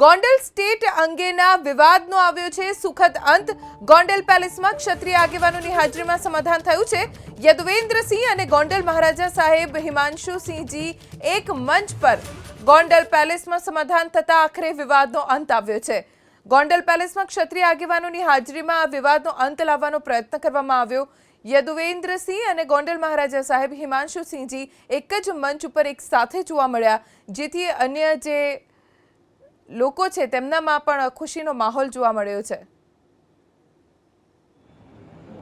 Gondal state અંગેના વિવાદનો આવ્યો છે. સુખદ અંત. ગોંડલ પેલેસમાં ક્ષત્રિય આગેવાનોની હાજરીમાં સમાધાન થયું છે. યદુવેન્દ્રસિંહ અને ગોંડલ મહારાજા સાહેબ હિમાંશુસિંહજી એક મંચ પર ગોંડલ પેલેસમાં સમાધાન થતા આખરે વિવાદનો અંત આવ્યો છે. ગોંડલ પેલેસમાં ક્ષત્રિય આગેવાનોની હાજરીમાં આ વિવાદનો અંત લાવવાનો પ્રયત્ન કરવામાં આવ્યો. યદુવેન્દ્રસિંહ અને ગોંડલ મહારાજા સાહેબ હિમાંશુસિંહજી એક જ મંચ ઉપર એક સાથે જોવા મળ્યા. જેથી અન્ય જે લોકો છે, તેમનામાં પણ ખુશીનો માહોલ જોવા મળ્યો છે.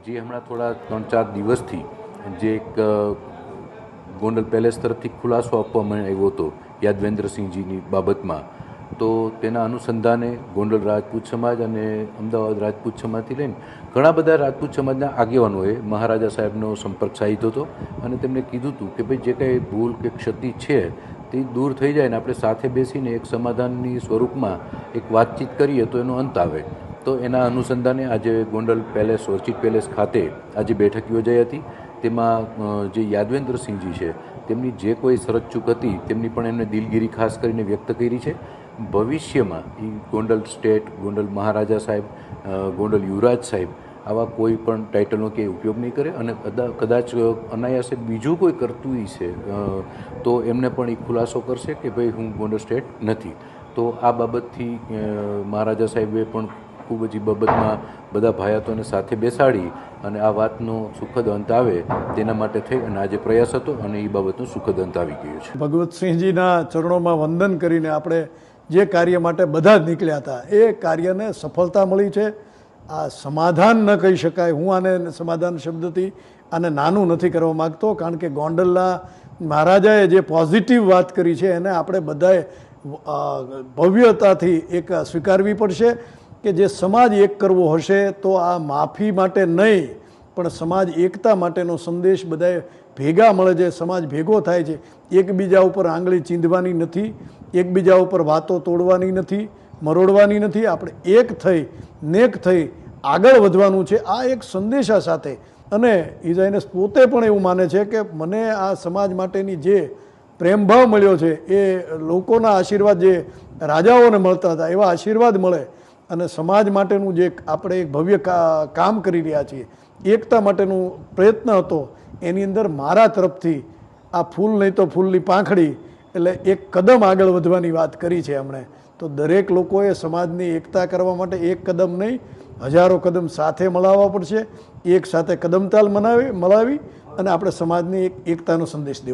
જે હમણાં થોડા ત્રણ ચાર દિવસથી જે એક ગોંડલ પેલેસ તરફથી ખુલાસો આપવામાં આવ્યો હતો યાદવેન્દ્રસિંહજીની બાબતમાં, તો તેના અનુસંધાને ગોંડલ રાજપૂત સમાજ અને અમદાવાદ રાજપૂત સમાજથી લઈને ઘણા બધા રાજપૂત સમાજના આગેવાનોએ મહારાજા સાહેબનો સંપર્ક સાધ્યો હતો અને તેમને કીધું હતું કે ભાઈ, જે કંઈ ભૂલ કે ક્ષતિ છે તે દૂર થઈ જાય ને આપણે સાથે બેસીને એક સમાધાનની સ્વરૂપમાં એક વાતચીત કરીએ તો એનો અંત આવે. તો એના અનુસંધાને આજે ગોંડલ પેલેસ, ઓર્ચિડ પેલેસ ખાતે આજે બેઠક યોજાઈ હતી. તેમાં જે યાદવેન્દ્રસિંહજી છે, તેમની જે કોઈ શરતચૂક હતી, તેમની પણ એમને દિલગીરી ખાસ કરીને વ્યક્ત કરી છે. ભવિષ્યમાં એ ગોંડલ સ્ટેટ, ગોંડલ મહારાજા સાહેબ ગોંડલ યુવરાજ સાહેબ આવા કોઈ પણ ટાઇટલનો કે ઉપયોગ નહીં કરે અને કદા- કદાચ અનાયાસે બીજું કોઈ કરતું છે તો એમને પણ એ ખુલાસો કરશે કે ભાઈ હું ગોંડલ સ્ટેટ નથી. તો આ બાબતથી મહારાજા સાહેબે પણ ખૂબ જ એ બાબતમાં બધા ભાયાતોને સાથે બેસાડી અને આ વાતનો સુખદ અંત આવે તેના માટે થઈ અને આજે પ્રયાસ હતો અને એ બાબતનો સુખદ અંત આવી ગયો છે. ભગવતસિંહજીના ચરણોમાં વંદન કરીને આપણે જે કાર્ય માટે બધા જ નીકળ્યા હતા, એ કાર્યને સફળતા મળી છે. આ સમાધાન ન કહી શકાય. હું આને સમાધાન શબ્દથી આને નાનું નથી કરવા માગતો, કારણ કે ગોંડલના મહારાજાએ જે પોઝિટિવ વાત કરી છે, એને આપણે બધાએ ભવ્યતાથી એક સ્વીકારવી પડશે કે જે સમાજ એક કરવો હશે તો આ માફી માટે નહીં, પણ સમાજ એકતા માટેનો સંદેશ બધાએ ભેગા મળે છે. સમાજ ભેગો થાય છે. એકબીજા ઉપર આંગળી ચીંધવાની નથી, એકબીજા ઉપર વાતો તોડવાની નથી મરોડવાની નથી, આપણે એક થઈ, નેક થઈ આગળ વધવાનું છે. આ એક સંદેશા સાથે. અને ઇઝાઇનસ પોતે પણ એવું માને છે કે મને આ સમાજ માટેની જે પ્રેમભાવ મળ્યો છે, એ લોકોના આશીર્વાદ જે રાજાઓને મળતા હતા, એવા આશીર્વાદ મળે. અને સમાજ માટેનું જે આપણે એક ભવ્ય કામ કરી રહ્યા છીએ, એકતા માટેનું પ્રયત્ન હતો, એની અંદર મારા તરફથી આ ફૂલ નહીં તો ફૂલની પાંખડી, એટલે એક કદમ આગળ વધવાની વાત કરી છે એમણે. તો દરેક લોકોએ સમાજની એકતા કરવા માટે એક કદમ નહીં, હજારો કદમ સાથે મળાવવા પડશે, એક સાથે કદમતાલ મનાવી મળાવી અને આપણે સમાજની એક એકતાનો સંદેશ દેવો.